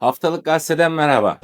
Haftalık gazeteden merhaba.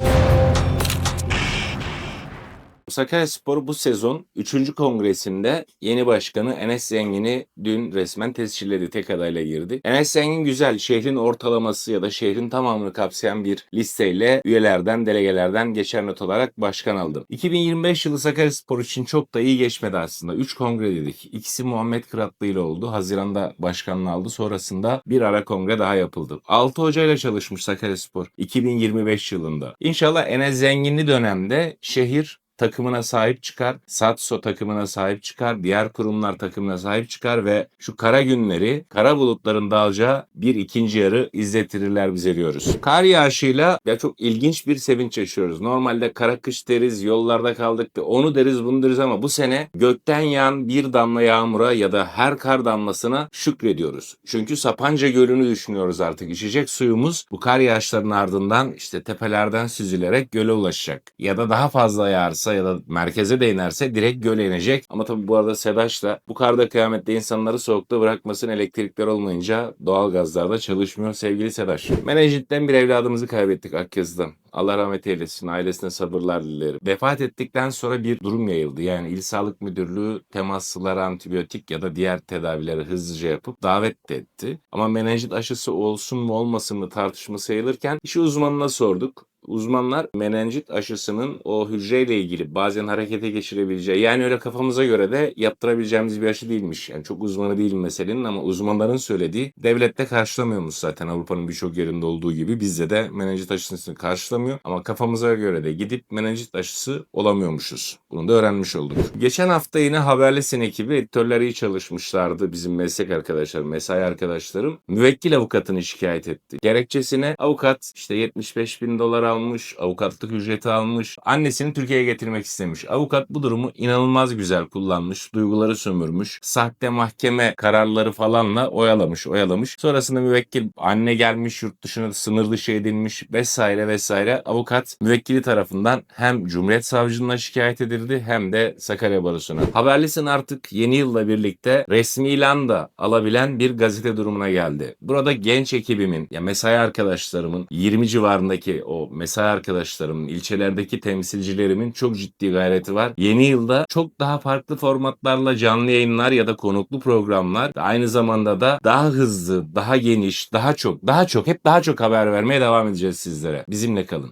Sakaryaspor bu sezon 3. kongresinde yeni başkanı Enes Zengin'i dün resmen tescilledi. Tek adayla girdi. Enes Zengin güzel. Şehrin ortalaması ya da şehrin tamamını kapsayan bir listeyle üyelerden, delegelerden geçer not olarak başkan aldı. 2025 yılı Sakaryaspor için çok da iyi geçmedi aslında. 3 kongre dedik. İkisi Muhammed Kıratlı ile oldu. Haziranda başkanlığı aldı. Sonrasında bir ara kongre daha yapıldı. 6 hocayla çalışmış Sakaryaspor 2025 yılında. İnşallah Enes Zenginli dönemde şehir takımına sahip çıkar, Satso takımına sahip çıkar, diğer kurumlar takımına sahip çıkar ve şu kara günleri, kara bulutların dağılacağı bir ikinci yarı izletirirler bize diyoruz. Kar yağışıyla ya çok ilginç bir sevinç yaşıyoruz. Normalde kara kış deriz, yollarda kaldık onu deriz bunu deriz ama bu sene gökten yağan bir damla yağmura ya da her kar damlasına şükrediyoruz. Çünkü Sapanca Gölü'nü düşünüyoruz artık. İçecek suyumuz bu kar yağışlarının ardından işte tepelerden süzülerek göle ulaşacak. Ya da daha fazla yağarsa ya da merkeze de direkt göle inecek. Ama tabii bu arada Sedaş da bu karda kıyamette insanları soğukta bırakmasın elektrikler olmayınca doğal gazlarda çalışmıyor sevgili Sedaş. Menajitten bir evladımızı kaybettik Akyazı'dan. Allah rahmet eylesin. Ailesine sabırlar dilerim. Vefat ettikten sonra bir durum yayıldı. Yani İl Sağlık Müdürlüğü temaslılara antibiyotik ya da diğer tedavileri hızlıca yapıp davet etti. Ama menenjit aşısı olsun mu olmasın mı tartışması yayılırken işi uzmanına sorduk. Uzmanlar menenjit aşısının o hücreyle ilgili bazen harekete geçirebileceği yani öyle kafamıza göre de yaptırabileceğimiz bir aşı değilmiş. Yani çok uzmanı değilim meselenin ama uzmanların söylediği devlette karşılamıyormuş zaten Avrupa'nın birçok yerinde olduğu gibi bizde de menenjit aşısını karşılamıyor ama kafamıza göre de gidip menenjit aşısı olamıyormuşuz. Bunu da öğrenmiş olduk. Geçen hafta yine Haberlisin ekibi editörler iyi çalışmışlardı bizim meslek arkadaşlarım, mesai arkadaşlarım. Müvekkil avukatını şikayet etti. Gerekçesine avukat işte 75 bin dolar almış, avukatlık ücreti almış, annesini Türkiye'ye getirmek istemiş. Avukat bu durumu inanılmaz güzel kullanmış, duyguları sömürmüş, sahte mahkeme kararları falanla oyalamış, oyalamış. Sonrasında müvekkil anne gelmiş, yurt dışına sınır dışı edilmiş vesaire vesaire. Avukat müvekkili tarafından hem Cumhuriyet Savcılığına şikayet edildi hem de Sakarya Barosu'na. Haberlisin artık yeni yılla birlikte resmi ilan da alabilen bir gazete durumuna geldi. Burada genç ekibimin, ya mesai arkadaşlarımın 20 civarındaki o mesai arkadaşlarımın, ilçelerdeki temsilcilerimin çok ciddi gayreti var. Yeni yılda çok daha farklı formatlarla canlı yayınlar ya da konuklu programlar aynı zamanda da daha hızlı, daha geniş, daha çok, daha çok, hep daha çok haber vermeye devam edeceğiz sizlere. Bizimle kalın.